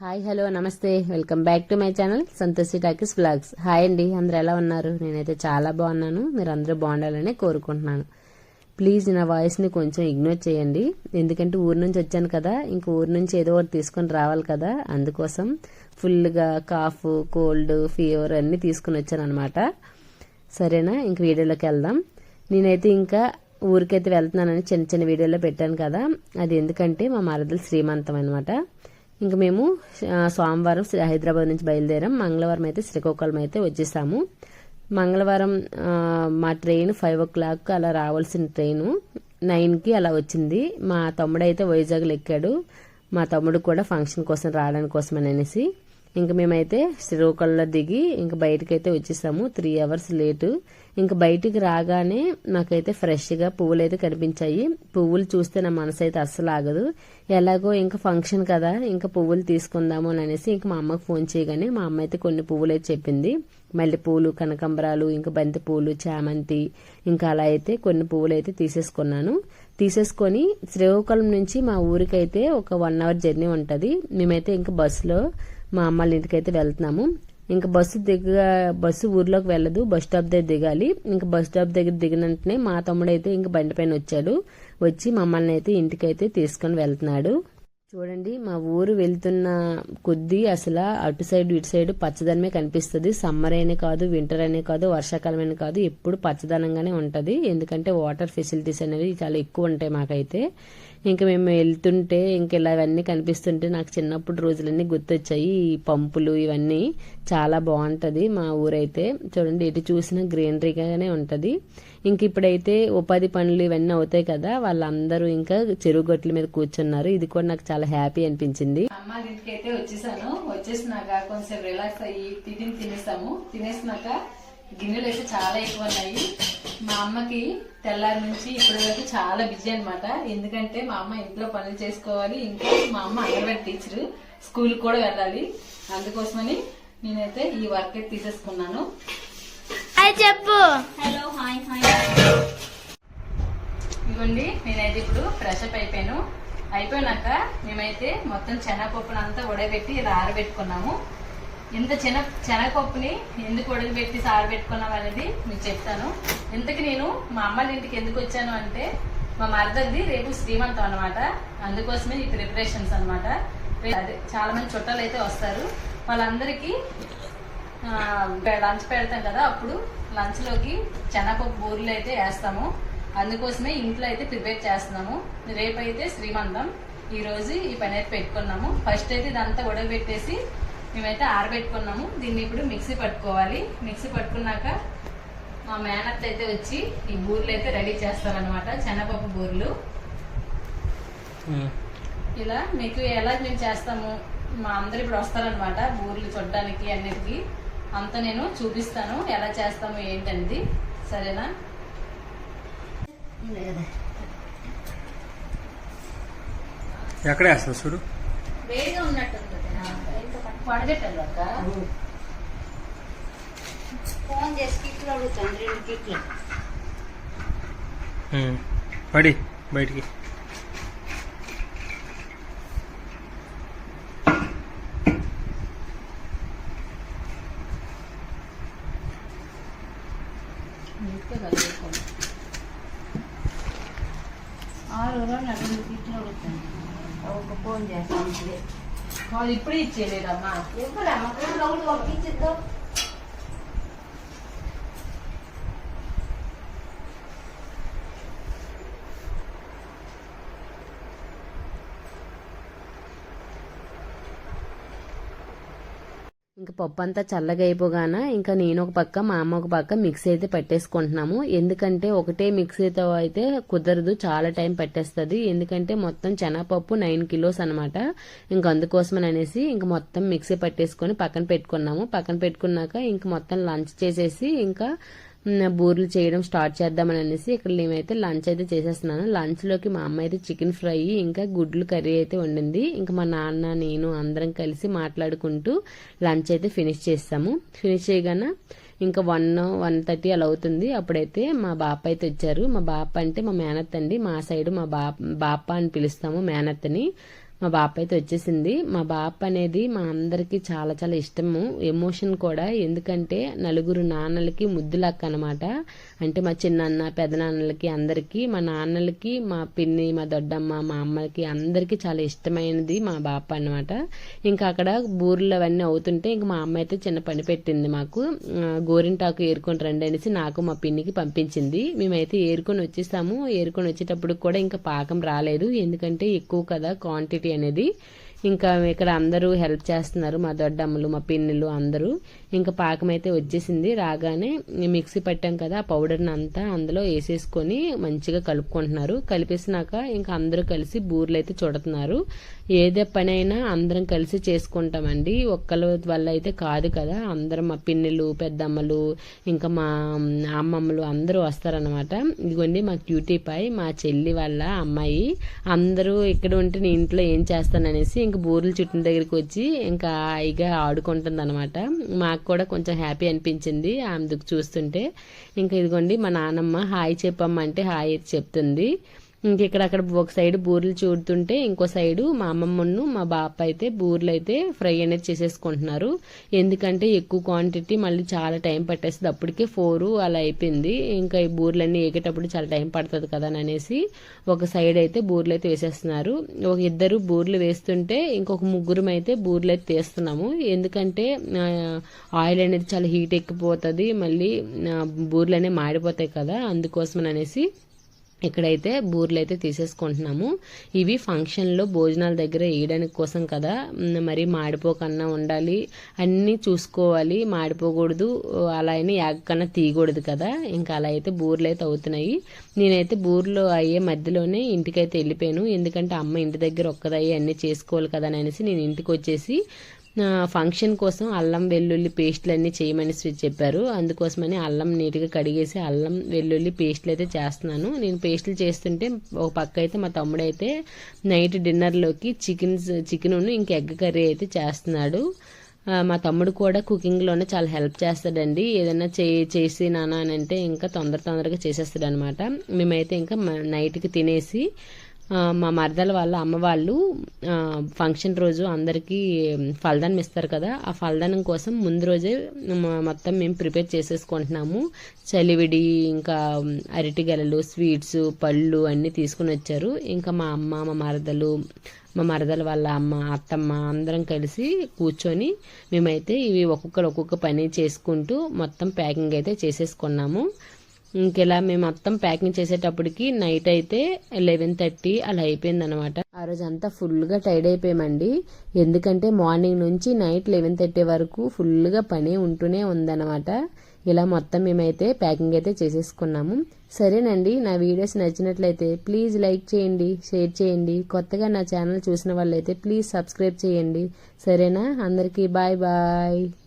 Hi hello నమస్తే. Welcome back to my channel Santoshi talkies vlogs hi అండి అందరు ఎలా ఉన్నారు? నేనైతే చాలా బాగున్నాను. మీరు అందరూ బాగుండాలని కోరుకుంటున్నాను. ప్లీజ్ నా వాయిస్ని కొంచెం ఇగ్నోర్ చేయండి. ఎందుకంటే ఊరి నుంచి వచ్చాను కదా ఇంక ఊరి నుంచి ఏదో ఒకటి తీసుకొని రావాలి కదా అందుకోసం ఫుల్గా కాఫ్ కోల్డ్ ఫీవర్ అన్నీ తీసుకుని వచ్చాను అనమాట సరేనా? ఇంక వీడియోలోకి వెళ్దాం. నేనైతే ఇంకా ఊరికైతే వెళ్తున్నానని చిన్న చిన్న వీడియోలో పెట్టాను కదా అది ఎందుకంటే మా మరదలు శ్రీమంతం అనమాట ఇంకా మేము సోమవారం హైదరాబాద్ నుంచి బయలుదేరాం. మంగళవారం అయితే శ్రీకాకుళం అయితే వచ్చేసాము. మంగళవారం మా ట్రైన్ ఫైవ్ ఓ క్లాక్ అలా రావాల్సిన ట్రైను నైన్కి అలా వచ్చింది. మా తమ్ముడు అయితే వైజాగ్లో ఎక్కాడు. మా తమ్ముడు కూడా ఫంక్షన్ కోసం రావడానికి కోసం అనేసి. ఇంక మేమైతే శ్రీకాకుళంలో దిగి ఇంక బయటకైతే అయితే వచ్చేసాము. త్రీ అవర్స్ లేటు ఇంక బయటికి రాగానే నాకైతే ఫ్రెష్గా పువ్వులు అయితే కనిపించాయి. పువ్వులు చూస్తే నా మనసు అయితే అస్సలు ఆగదు. ఎలాగో ఇంకా ఫంక్షన్ కదా ఇంకా పువ్వులు తీసుకుందాము అని అనేసి ఇంక మా అమ్మకు ఫోన్ చేయగానే మా అమ్మ అయితే కొన్ని పువ్వులు అయితే చెప్పింది. మల్లె పూలు కనకంబరాలు ఇంకా బంతి పూలు చామంతి ఇంకా అలా అయితే కొన్ని పువ్వులు అయితే తీసేసుకున్నాను. తీసేసుకొని శ్రీకాకుళం నుంచి మా ఊరికైతే ఒక వన్ అవర్ జర్నీ ఉంటుంది. మేమైతే ఇంకా బస్సులో మా అమ్మాళ్ళ ఇంటికైతే వెళ్తున్నాము. ఇంకా బస్సు దిగ బస్సు ఊర్లోకి వెళ్ళదు బస్ స్టాప్ దగ్గర దిగాలి. ఇంకా బస్ స్టాప్ దగ్గర దిగిన వెంటనే మా తమ్ముడు అయితే ఇంకా బండి పైన వచ్చాడు. వచ్చి మమ్మల్ని అయితే ఇంటికైతే తీసుకొని వెళ్తున్నాడు. చూడండి మా ఊరు వెళ్తున్న కొద్దీ అసలు అటు సైడ్ ఇటు సైడ్ పచ్చదనమే కనిపిస్తుంది. సమ్మర్ అయినా కాదు వింటర్ అనే కాదు వర్షాకాలం అయినా కాదు ఎప్పుడు పచ్చదనంగానే ఉంటుంది. ఎందుకంటే వాటర్ ఫెసిలిటీస్ అనేవి చాలా ఎక్కువ ఉంటాయి మాకైతే. ఇంకా మేము వెళ్తుంటే ఇంక ఇలా ఇవన్నీ కనిపిస్తుంటే నాకు చిన్నప్పుడు రోజులన్నీ గుర్తొచ్చాయి. ఈ పంపులు ఇవన్నీ చాలా బాగుంటుంది మా ఊరైతే. చూడండి ఎటు చూసినా గ్రీనరీగానే ఉంటుంది. ఇంక ఇప్పుడైతే ఉపాధి పనులు ఇవన్నీ అవుతాయి కదా వాళ్ళందరూ ఇంకా చెరువు గట్ల మీద కూర్చున్నారు. ఇది కూడా నాకు చాలా హ్యాపీ అనిపించింది. అమ్మ ఇంటికి అయితే వచ్చేసాను. వచ్చేసినాక కొంచెం రిలాక్స్ అయ్యి టిఫిన్ తినేసాము. తినేసినాక గిన్నెలు అయితే చాలా ఎక్కువ ఉన్నాయి. మా అమ్మకి తెల్లారి నుంచి ఇప్పటి వరకు చాలా బిజీ అన్నమాట. ఎందుకంటే మా అమ్మ ఇంట్లో పనులు చేసుకోవాలి. ఇంకా మా అమ్మ అంగన్వాడీ టీచర్ స్కూల్ కూడా వెళ్ళాలి. అందుకోసమని నేనైతే ఈ వర్క్ అయితే తీసేసుకున్నాను. హాయ్ చెప్పు. హలో హాయ్ హాయ్ ఇదిగోండి నేనైతే ఇప్పుడు ఫ్రెష్ అప్ అయిపోయాను. అయిపోయినాక మేమైతే మొత్తం శనగపప్పును అంతా ఉడకబెట్టి ఇలా ఆరబెట్టుకున్నాము. ఇంత చెన శనగపప్పుని ఎందుకు ఉడకబెట్టి ఆరబెట్టుకున్నాం అనేది మీకు చెప్తాను. ఇంతకు నేను మా అమ్మ ఇంటికి ఎందుకు వచ్చాను అంటే మా మరదది రేపు శ్రీమంతం అనమాట అందుకోసమే ఈ ప్రిపరేషన్స్ అనమాట అదే చాలా మంది చుట్టాలు అయితే వస్తారు. వాళ్ళందరికీ లంచ్ పెడతాం కదా అప్పుడు లంచ్లోకి శనగపప్పు బూరెలు అయితే వేస్తాము. అందుకోసమే ఇంట్లో అయితే ప్రిపేర్ చేస్తున్నాము. రేపైతే శ్రీమంతం. ఈ రోజు ఈ పని అయితే పెట్టుకున్నాము. ఫస్ట్ అయితే ఇదంతా ఉడకబెట్టేసి మేమైతే ఆరబెట్టుకున్నాము. దీన్ని ఇప్పుడు మిక్సీ పట్టుకోవాలి. మిక్సీ పట్టుకున్నాక మా మేనత్ అయితే వచ్చి ఈ బూరెలు అయితే రెడీ చేస్తారనమాట శనగపప్పు బూరెలు. ఇలా మీకు ఎలా మేము చేస్తాము? మా అందరు ఇప్పుడు వస్తారనమాట బూర్లు చూడడానికి అన్నిటికీ. అంతా నేను చూపిస్తాను. ఎలా చేస్తాము ఏంటనేది. సరేనా? ఎక్కడ వేస్తావు చూడు? వేడిగా ఉన్నట్టుంది పడగట్టాలి అక్క. ఫోన్ చేసి కిట్లు అడుగుతాను రెండు కిట్లు. ఉమ్. పడి బయటికి నీట్గా కలుపుకోండి ఆరు రోజులు రెండు కిట్లు అడుగుతాను ఒక ఫోన్ చేస్తాను ఇప్పుడే. వాళ్ళు ఇచ్చేయలేదమ్మా. ఎప్పుడమ్మా అమ్మ? ఇచ్చిద్దాం ఇంకా పప్పు అంతా చల్లగా అయిపోగాన ఇంకా నేను ఒక పక్క మా అమ్మ ఒక పక్క మిక్సీ అయితే పెట్టేసుకుంటున్నాము. ఎందుకంటే ఒకటే మిక్సీతో అయితే కుదరదు చాలా టైం పట్టేస్తుంది. ఎందుకంటే మొత్తం శనగపప్పు నైన్ కిలోస్ అనమాట ఇంకా అందుకోసమని అనేసి ఇంకా మొత్తం మిక్సీ పట్టేసుకొని పక్కన పెట్టుకున్నాము. పక్కన పెట్టుకున్నాక ఇంక మొత్తం లంచ్ చేసేసి ఇంకా బూరెలు చేయడం స్టార్ట్ చేద్దామని అనేసి ఇక్కడ మేమైతే లంచ్ అయితే చేసేస్తున్నాను. లంచ్లోకి మా అమ్మ అయితే చికెన్ ఫ్రై ఇంకా గుడ్లు కర్రీ అయితే వండింది. ఇంకా మా నాన్న నేను అందరం కలిసి మాట్లాడుకుంటూ లంచ్ అయితే ఫినిష్ చేస్తాము. ఫినిష్ చేయగానే ఇంకా వన్ వన్ థర్టీ అలా అవుతుంది. అప్పుడైతే మా బాప అయితే వచ్చారు. మా బాప అంటే మా మేనత్ అండి. మా సైడ్ మా బాప బాప అని పిలుస్తాము మేనత్తని. మా బాప అయితే వచ్చేసింది. మా బాప అనేది మా అందరికి చాలా చాలా ఇష్టము. ఎమోషన్ కూడా. ఎందుకంటే నలుగురు నాన్నలకి ముద్దులక్క అనమాట అంటే మా చిన్నన్న పెదనాన్నలకి అందరికీ మా నాన్నలకి మా పిన్ని మా దొడ్డమ్మ మా అమ్మకి అందరికీ చాలా ఇష్టమైనది మా బాప అన్నమాట. ఇంకా అక్కడ బూరెలు అవన్నీ అవుతుంటే ఇంకా మా అమ్మ అయితే చిన్న పని పెట్టింది మాకు. గోరింటాకు ఏరుకొని రండి అనేసి నాకు మా పిన్నికి పంపించింది. మేమైతే ఏరుకొని వచ్చేసాము. ఏరుకొని వచ్చేటప్పుడు కూడా ఇంకా పాకం రాలేదు. ఎందుకంటే ఎక్కువ కదా క్వాంటిటీ అనేది ఇంకా ఇక్కడ అందరూ హెల్ప్ చేస్తున్నారు మా దొడ్డమ్మలు మా పిన్నులు అందరూ. ఇంకా పాకం అయితే వచ్చేసింది రాగానే మిక్సీ పట్టాం కదా ఆ పౌడర్ని అంతా అందులో వేసేసుకొని మంచిగా కలుపుకుంటున్నారు. కలిపేసినాక ఇంకా అందరూ కలిసి బూర్లు అయితే చుడుతున్నారు. ఏదే పని అయినా అందరం కలిసి చేసుకుంటామండి. ఒక్కళ్ళ వల్ల అయితే కాదు కదా. అందరం మా పిన్నులు పెద్దమ్మలు ఇంకా మా అమ్మమ్మలు అందరూ వస్తారనమాట ఇదిగోండి మా క్యూటీ పై మా చెల్లి వాళ్ళ అమ్మాయి. అందరూ ఇక్కడ ఉంటే నేను ఇంట్లో ఏం చేస్తాననేసి ఇంకా బూరెలు చుట్టిన దగ్గరికి వచ్చి ఇంకా హాయిగా ఆడుకుంటుంది అనమాట మాకు కూడా కొంచెం హ్యాపీ అనిపించింది ఆమెకు చూస్తుంటే. ఇంకా ఇదిగోండి మా నాన్నమ్మ హాయ్ చెప్పమ్మ అంటే హాయ్ చెప్తుంది. ఇంక ఇక్కడ అక్కడ ఒక సైడ్ బూరెలు చూడుతుంటే ఇంకో సైడు మా అమ్మమ్మను మా బాప అయితే బూరెలు అయితే ఫ్రై అనేది చేసేసుకుంటున్నారు. ఎందుకంటే ఎక్కువ క్వాంటిటీ మళ్ళీ చాలా టైం పట్టేస్తుంది. అప్పటికే ఫోర్ అలా అయిపోయింది. ఇంకా ఈ బూరెలన్నీ ఏగేటప్పుడు చాలా టైం పడుతుంది కదా అని అనేసి ఒక సైడ్ అయితే బూరెలు అయితే వేసేస్తున్నారు. ఒక ఇద్దరు బూరెలు వేస్తుంటే ఇంకొక ముగ్గురం అయితే బూరెలు అయితే తీస్తున్నాము. ఎందుకంటే ఆయిల్ అనేది చాలా హీట్ ఎక్కిపోతుంది. మళ్ళీ బూరెలు అనేవి మాడిపోతాయి కదా అందుకోసం అనేసి ఇక్కడైతే బూర్లు అయితే తీసేసుకుంటున్నాము. ఇవి ఫంక్షన్లో భోజనాల దగ్గర వేయడానికి కోసం కదా. మరి మాడిపోకన్నా ఉండాలి. అన్నీ చూసుకోవాలి. మాడిపోకూడదు. అలా అయినా యాగకన్నా తీయకూడదు కదా. ఇంకా అలా అయితే బూర్లు అయితే అవుతున్నాయి. నేనైతే బూర్లు అయ్యే మధ్యలోనే ఇంటికైతే వెళ్ళిపోయాను. ఎందుకంటే అమ్మ ఇంటి దగ్గర ఒక్కదయ్యి అన్నీ చేసుకోవాలి కదా అని అనేసి నేను ఇంటికి వచ్చేసి ఫంక్షన్ కోసం అల్లం వెల్లుల్లి పేస్ట్లు అన్నీ చేయమని స్విచ్ చెప్పారు. అందుకోసమని అల్లం నీట్గా కడిగేసి అల్లం వెల్లుల్లి పేస్ట్లు అయితే చేస్తున్నాను. నేను పేస్ట్లు చేస్తుంటే ఒక పక్క అయితే మా తమ్ముడు అయితే నైట్ డిన్నర్లోకి చికెన్ చికెన్ ఇంక ఎగ్ కర్రీ అయితే చేస్తున్నాడు. మా తమ్ముడు కూడా కుకింగ్లోనే చాలా హెల్ప్ చేస్తాడండి. ఏదైనా చే చేసి నానా అని అంటే ఇంకా తొందర తొందరగా చేసేస్తాడనమాట. మేమైతే ఇంకా మ- నైట్కి తినేసి మా మరదల వాళ్ళ అమ్మ వాళ్ళు ఫంక్షన్ రోజు అందరికీ ఫలదానం ఇస్తారు కదా. ఆ ఫలదానం కోసం ముందు రోజే మొత్తం మేము ప్రిపేర్ చేసేసుకుంటున్నాము. చలివిడి ఇంకా అరటి గెలలు స్వీట్స్ పళ్ళు అన్నీ తీసుకుని వచ్చారు. ఇంకా మా అమ్మ మా మరదలు మా మరదల వాళ్ళ అమ్మ అత్తమ్మ అందరం కలిసి కూర్చొని మేమైతే ఇవి ఒక్కొక్కరు ఒక్కొక్క పని చేసుకుంటూ మొత్తం ప్యాకింగ్ అయితే చేసేసుకున్నాము. ఇంకెలా మేము మొత్తం ప్యాకింగ్ చేసేటప్పటికి నైట్ అయితే లెవెన్ థర్టీ అలా అయిపోయింది అనమాట ఆ రోజు అంతా ఫుల్గా టైర్డ్ అయిపోయామండి. ఎందుకంటే మార్నింగ్ నుంచి నైట్ లెవెన్ థర్టీ వరకు ఫుల్గా పని ఉంటూనే ఉందన్నమాట. ఇలా మొత్తం మేమైతే ప్యాకింగ్ అయితే చేసేసుకున్నాము. సరేనండి నా వీడియోస్ నచ్చినట్లయితే ప్లీజ్ లైక్ చేయండి షేర్ చేయండి. కొత్తగా నా ఛానల్ చూసిన వాళ్ళైతే ప్లీజ్ సబ్స్క్రైబ్ చేయండి. సరేనా? అందరికీ బాయ్ బాయ్